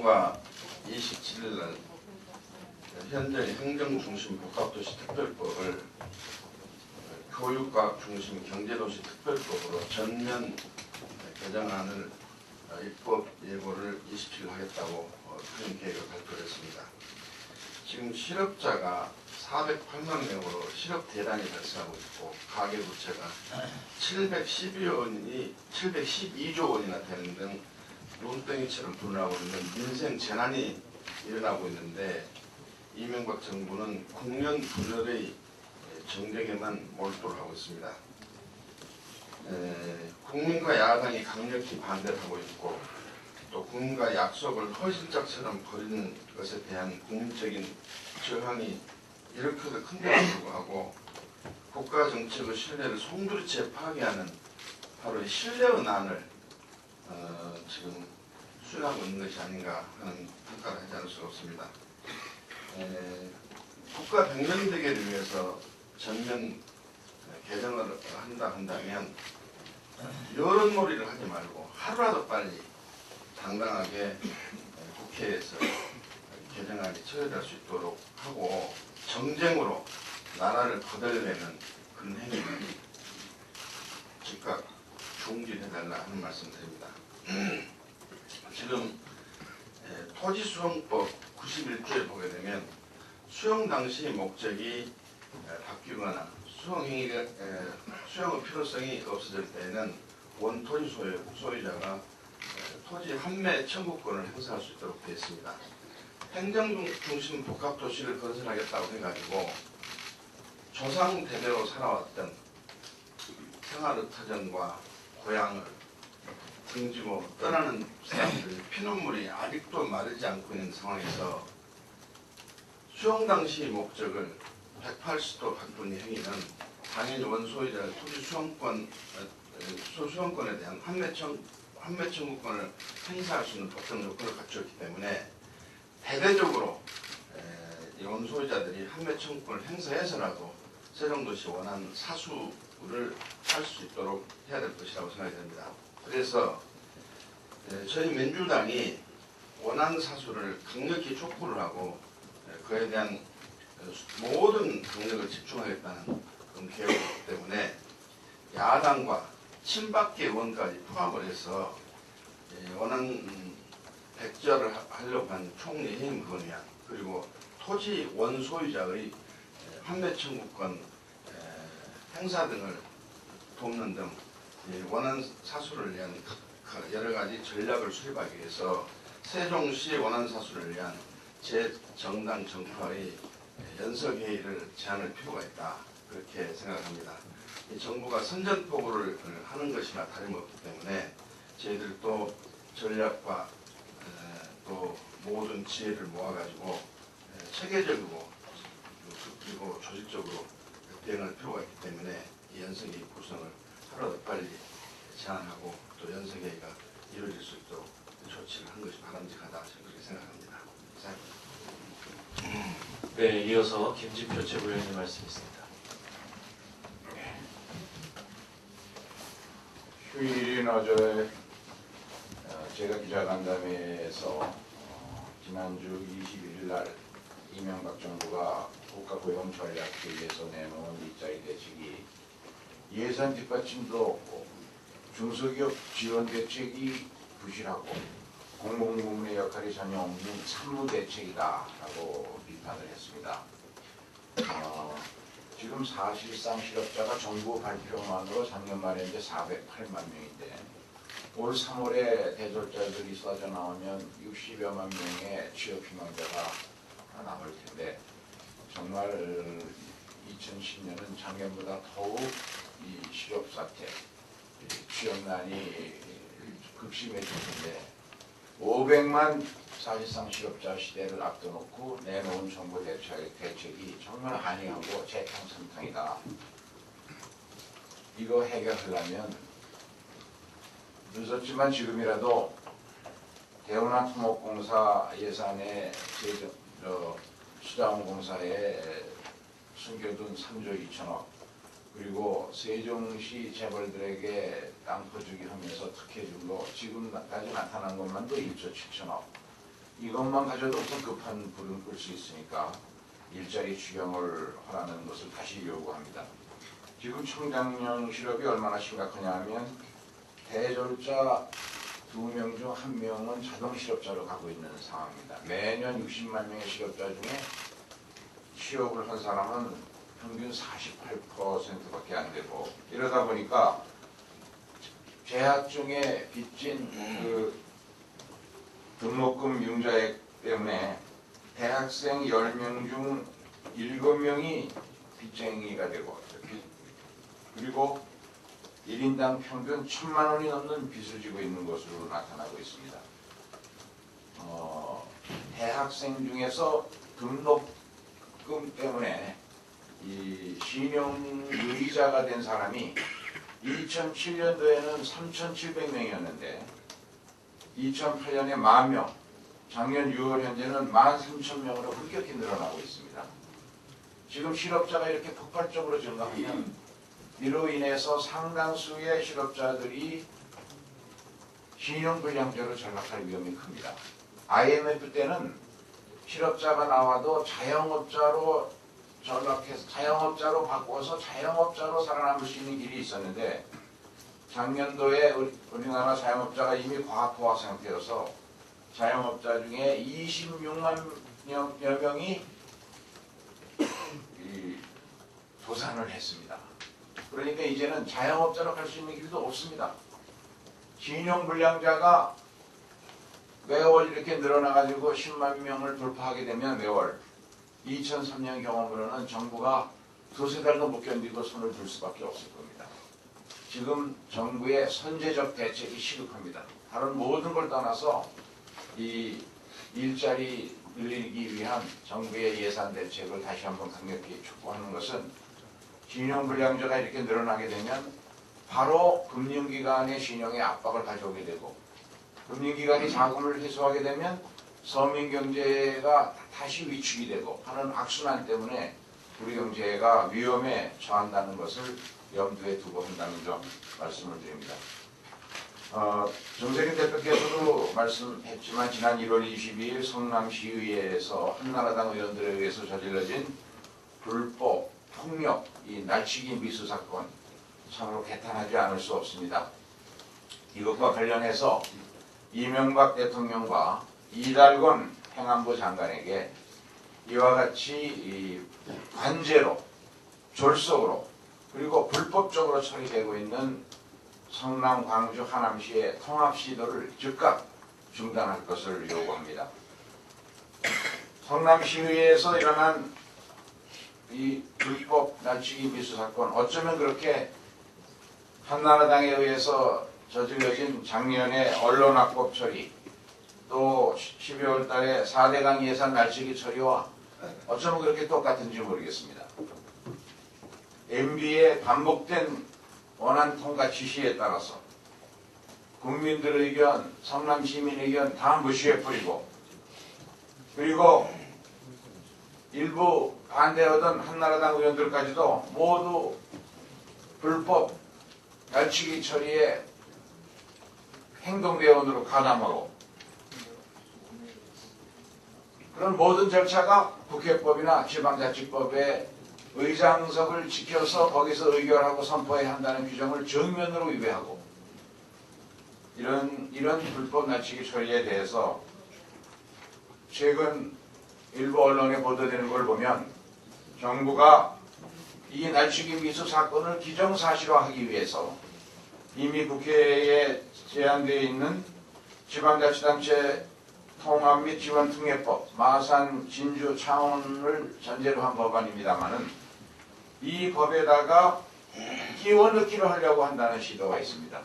정부가 27일 날 현재 행정중심 복합도시 특별법을 교육과학 중심 경제도시 특별법으로 전면 개정안을 어, 입법 예고를 27일 하겠다고 어, 큰 계획을 발표했습니다. 지금 실업자가 408만 명으로 실업 대란이 발생하고 있고 가계부채가 712조 원이 712조 원이나 되는 등 눈덩이처럼 불어나고 있는 민생 재난이 일어나고 있는데 이명박 정부는 국면 분열의 정쟁에만 몰두를 하고 있습니다. 에, 국민과 야당이 강력히 반대를 하고 있고 또 국민과 약속을 허실짝처럼 버리는 것에 대한 국민적인 저항이 이렇게도 큰데도 불구하고 국가 정책의 신뢰를 송두리째 파괴하는 바로 이 신뢰의 난을 어, 지금 수행하고 있는 것이 아닌가 하는 평가를 하지 않을 수가 없습니다. 에, 국가 백년대계를 위해서 전면 개정을 한다 한다면 여론놀이를 하지 말고 하루라도 빨리 당당하게 국회에서 개정안이 처리될 수 있도록 하고 정쟁으로 나라를 거덜내는 그런 행위는 즉각 중지해달라 하는 말씀 드립니다. 지금 에, 토지 수용법 91조에 보게 되면 수용 당시 목적이 에, 바뀌거나 수용 행위가 에, 수용의 필요성이 없어질 때에는 원 토지 소유, 소유자가 에, 토지 판매 청구권을 행사할 수 있도록 되어 있습니다. 행정 중심 복합 도시를 건설하겠다고 해가지고 조상 대대로 살아왔던 생활의 터전과 고향을 등지고 떠나는 사람들 피눈물이 아직도 마르지 않고 있는 상황에서 수용 당시 목적을 180도 바꾼 행위는 당연히 원소유자의 토지 수용권 어, 수용권에 대한 판매 청 판매 청구권을 행사할 수 있는 법정 조건을 갖추었기 때문에 대대적으로 원소유자들이 판매 청구권을 행사해서라도 세종도시 원한 사수를 할 수 있도록 해야 될 것이라고 생각이 됩니다. 그래서 에, 저희 민주당이 원한 사수를 강력히 촉구를 하고 에, 그에 대한 에, 수- 모든 강력을 집중하겠다는 그런 계획이기 때문에 야당과 친박계 의원까지 포함을 해서 에, 원한 음, 하- 하려고 하는 총리 해임 건의안 그리고 토지 원소유자의 에, 판매 청구권 에, 행사 등을 돕는 등 예, 원한 사수를 위한 그 여러 가지 전략을 수립하기 위해서 세종시 원한 사수를 위한 제정당 정파의 연석 회의를 제안할 필요가 있다 그렇게 생각합니다. 이 정부가 선전포고를 하는 것이나 다름없기 때문에 저희들도 전략과 에, 또 모든 지혜를 모아가지고 에, 체계적이고 그리고 조직적으로 대응할 필요가 있기 때문에 이 연석회의 구성을 하루라도 빨리 제안하고 또 연석회의가 이루어질 수 있도록 조치를 한 것이 바람직하다 저는 그렇게 생각합니다. 이상. 네, 이어서 김진표 최고위원님 말씀 있습니다. 휴일인 어제 어, 제가 기자간담회에서 어, 지난주 21일 날 이명박 정부가 국가고용전략회의에서 내놓은 일자리 대책이 예산 뒷받침도 없고 중소기업 지원 대책이 부실하고 공공부문의 역할이 전혀 없는 참무 대책이다라고 비판을 했습니다. 어, 지금 사실상 실업자가 정부 발표만으로 작년 말에 이제 408만 명인데 올 3월에 대졸자들이 쏟아져 나오면 60여만 명의 취업 희망자가 남을 텐데 정말 2010년은 작년보다 더욱 이 실업 사태, 이 취업난이 극심해질 텐데 500만 사실상 실업자 시대를 앞둬놓고 내놓은 정부 대책, 대책이 정말 한이하고 재탕성탕이다. 이거 해결하려면 늦었지만 지금이라도 대운하 토목공사 예산에 제정, 저, 수자원공사에 숨겨둔 3조 2천억 그리고 세종시 재벌들에게 땅 퍼주기 하면서 특혜준 거 지금까지 나타난 것만도 1조 7천억 이것만 가져도 급한 불은 끌수 있으니까 일자리 추경을 하라는 것을 다시 요구합니다. 지금 청장년 실업이 얼마나 심각하냐 하면 대졸자 두 명 중 한 명은 자동 실업자로 가고 있는 상황입니다. 매년 60만 명의 실업자 중에 취업을 한 사람은 평균 48%밖에 안 되고 이러다 보니까 재학 중에 빚진 그 등록금 융자액 때문에 대학생 10명 중 7명이 빚쟁이가 되고 빚- 그리고 1인당 평균 1천만 원이 넘는 빚을 지고 있는 것으로 나타나고 있습니다. 어, 대학생 중에서 등록 금 때문에 이 신용의자가 된 사람이 2007년도에는 3,700명이었는데 2008년에 만 명, 작년 6월 현재는 13,000명으로 급격히 늘어나고 있습니다. 지금 실업자가 이렇게 폭발적으로 증가하면 이로 인해서 상당수의 실업자들이 신용불량자로 전락할 위험이 큽니다. IMF 때는 실업자가 나와도 자영업자로 전락해서 자영업자로 바꿔서 자영업자로 살아남을 수 있는 길이 있었는데 작년도에 우리- 우리나라 자영업자가 이미 과학포화 상태여서 자영업자 중에 26만 여, 여 명이 이 도산을 했습니다. 그러니까 이제는 자영업자로 갈 수 있는 길도 없습니다. 신용불량자가 매월 이렇게 늘어나가지고 10만 명을 돌파하게 되면 매월 2003년 경험으로는 정부가 두세 달도 못 견디고 손을 들 수밖에 없을 겁니다. 지금 정부의 선제적 대책이 시급합니다. 다른 모든 걸 떠나서 이 일자리 늘리기 위한 정부의 예산 대책을 다시 한번 강력히 촉구하는 것은 신용불량자가 이렇게 늘어나게 되면 바로 금융기관의 신용에 압박을 가져오게 되고 금융기관이 자금을 회수하게 되면 서민 경제가 다시 위축이 되고 하는 악순환 때문에 우리 경제가 위험에 처한다는 것을 염두에 두고 한다는 점 말씀을 드립니다. 어, 정세균 대표께서도 말씀했지만 지난 1월 22일 성남시의회에서 한나라당 의원들에 의해서 저질러진 불법 폭력, 이 날치기 미수 사건 참으로 개탄하지 않을 수 없습니다. 이것과 관련해서 이명박 대통령과 이달권 행안부 장관에게 이와 같이 이 관제로 졸속으로 그리고 불법적으로 처리되고 있는 성남, 광주, 하남시의 통합 시도를 즉각 중단할 것을 요구합니다. 성남시의회에서 일어난 이 불법 날치기 미수 사건 어쩌면 그렇게 한나라당에 의해서 저질러진 작년에 언론학법 처리 또 12월 달에 4대강 예산 날치기 처리와 어쩌면 그렇게 똑같은지 모르겠습니다. MB의 반복된 원안 통과 지시에 따라서 국민들 의견, 성남 시민 의견 다 무시해 버리고 그리고 일부 반대하던 한나라당 의원들까지도 모두 불법 날치기 처리에 행동대원으로 가담하고. 그런 모든 절차가 국회법이나 지방자치법의 의장석을 지켜서 거기서 의결하고 선포해야 한다는 규정을 정면으로 위배하고 이런 이런 불법 날치기 처리에 대해서 최근 일부 언론에 보도되는 걸 보면 정부가 이 날치기 미수 사건을 기정사실화하기 위해서 이미 국회에 제안되어 있는 지방자치단체 통합 및 지원 특례법, 마산, 진주, 창원을 전제로 한 법안입니다만은 이 법에다가 끼워 넣기를 하려고 한다는 시도가 있습니다.